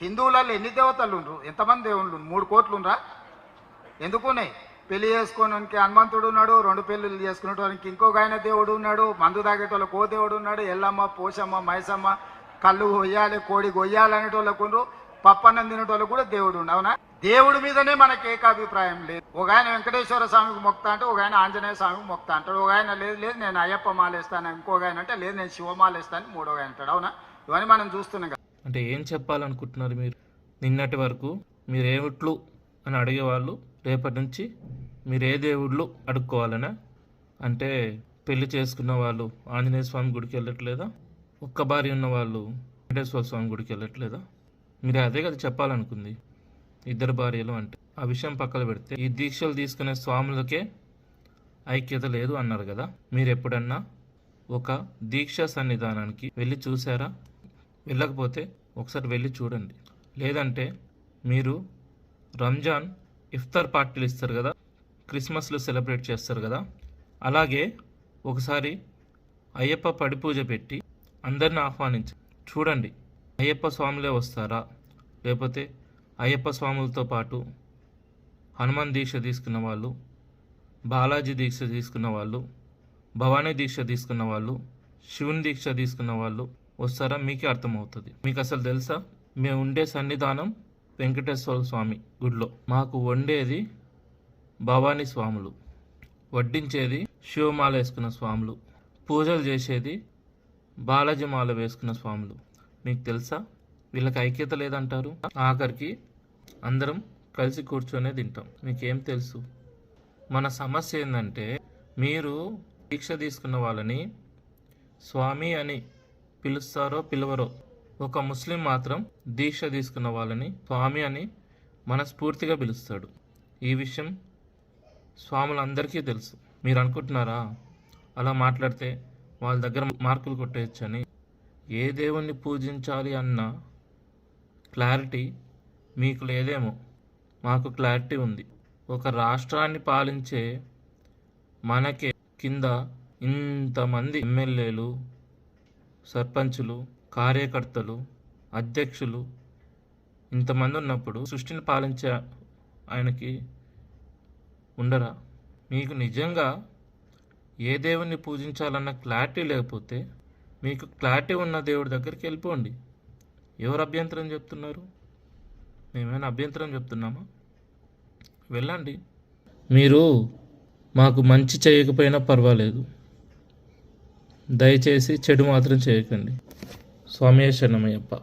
హిందువులలో ఎన్ని దేవతలు ఉండ్రు? ఎంతమంది దేవుళ్ళు మూడు కోట్లు ఉండ్రా? ఎందుకున్నాయి పెళ్ళి చేసుకోవడానికి హనుమంతుడు ఉన్నాడు రెండు పెళ్ళిళ్ళు చేసుకునేటోనికి ఇంకొక ఆయన దేవుడు ఉన్నాడు మందు తాగేటోళ్ళకి ఓ దేవుడు ఉన్నాడు ఎల్లమ్మ పోషమ్మ మైసమ్మ కళ్ళు కొయ్యాలి కోడి కొయ్యాలి అనేటోళ్ళకు ఉండ్రు పప్పన్నం తినేటోళ్ళకు కూడా దేవుడు ఉండు అవునా? దేవుడి మీదనే మనకి ఏకాభిప్రాయం లేదు. ఒక ఆయన వెంకటేశ్వర స్వామికి మొక్తా అంటే ఒక ఆయన ఆంజనేయ స్వామికి మొక్తా అంటాడు. ఒక ఆయన లేదు లేదు నేను అయ్యప్ప మాలేస్తాను ఇంకొక ఆయన అంటే లేదు నేను శివమాలేస్తాను మూడో ఆయన అంటాడు అవునా? ఇవన్నీ మనం చూస్తున్నాం అంటే ఏం చెప్పాలనుకుంటున్నారు మీరు? నిన్నటి వరకు మీరు ఏమిట్లు అని అడిగేవాళ్ళు రేపటి నుంచి మీరు ఏ దేవుళ్ళు అడుక్కోవాలనా? అంటే పెళ్ళి చేసుకున్న వాళ్ళు ఆంజనేయ స్వామి గుడికి వెళ్ళట్లేదా? ఒక్క భార్య ఉన్న వాళ్ళు వెంకటేశ్వర స్వామి గుడికి వెళ్ళట్లేదా? మీరు అదే కదా చెప్పాలనుకుంది ఇద్దరు భార్యలు అంటే. ఆ విషయం పక్కన పెడితే ఈ దీక్షలు తీసుకునే స్వాములకే ఐక్యత లేదు అన్నారు కదా. మీరు ఎప్పుడన్నా ఒక దీక్ష సన్నిధానానికి వెళ్ళి చూసారా? వెళ్ళకపోతే ఒకసారి వెళ్ళి చూడండి. లేదంటే మీరు రంజాన్ ఇఫ్తార్ పార్టీలు ఇస్తారు కదా క్రిస్మస్లు సెలబ్రేట్ చేస్తారు కదా అలాగే ఒకసారి అయ్యప్ప పడిపూజ పెట్టి అందరిని ఆహ్వానించి చూడండి. అయ్యప్ప స్వాములే వస్తారా? లేకపోతే అయ్యప్ప స్వాములతో పాటు హనుమాన్ దీక్ష తీసుకున్న వాళ్ళు బాలాజీ దీక్ష తీసుకున్న వాళ్ళు భవానీ దీక్ష తీసుకున్న వాళ్ళు శివుని దీక్ష తీసుకున్న వాళ్ళు వస్తారా? మీకే అర్థమవుతుంది. మీకు అసలు తెలుసా? మేము ఉండే సన్నిధానం వెంకటేశ్వర స్వామి గుడిలో. మాకు వండేది భవానీ స్వాములు. వడ్డించేది శివమాల వేసుకున్న స్వాములు. పూజలు చేసేది బాలాజీ మాల వేసుకున్న స్వాములు. మీకు తెలుసా? వీళ్ళకి ఐక్యత లేదంటారు? ఆఖరికి అందరం కలిసి కూర్చొనే తింటాం. మీకేం తెలుసు? మన సమస్య ఏంటంటే మీరు దీక్ష తీసుకున్న వాళ్ళని స్వామి అని పిలుస్తారో పిలవరో ఒక ముస్లిం మాత్రం దీక్ష తీసుకున్న వాళ్ళని స్వామి అని మనస్ఫూర్తిగా పిలుస్తాడు. ఈ విషయం స్వాములందరికీ తెలుసు. మీరు అనుకుంటున్నారా? అలా మాట్లాడితే వాళ్ళ దగ్గర మార్కులు కొట్టేయచ్చని. ఏ దేవుణ్ణి పూజించాలి అన్న క్లారిటీ మీకు లేదేమో. మాకు క్లారిటీ ఉంది. ఒక రాష్ట్రాన్ని పాలించే మనకే కింద ఇంతమంది ఎమ్మెల్యేలు సర్పంచులు కార్యకర్తలు అధ్యక్షులు ఇంతమంది ఉన్నప్పుడు సృష్టిని పాలించే ఆయనకి ఉండరా? మీకు నిజంగా ఏ దేవుణ్ణి పూజించాలన్న క్లారిటీ లేకపోతే మీకు క్లారిటీ ఉన్న దేవుడి దగ్గరికి వెళ్ళిపోండి. ఎవరు అభ్యంతరం చెప్తున్నారు? మేమైనా అభ్యంతరం చెప్తున్నామా? వెళ్ళండి. మీరు మాకు మంచి చేయకపోయినా పర్వాలేదు. దయచేసి చెడు మాత్రం చేయకండి. స్వామి శరణమయ్యప్ప.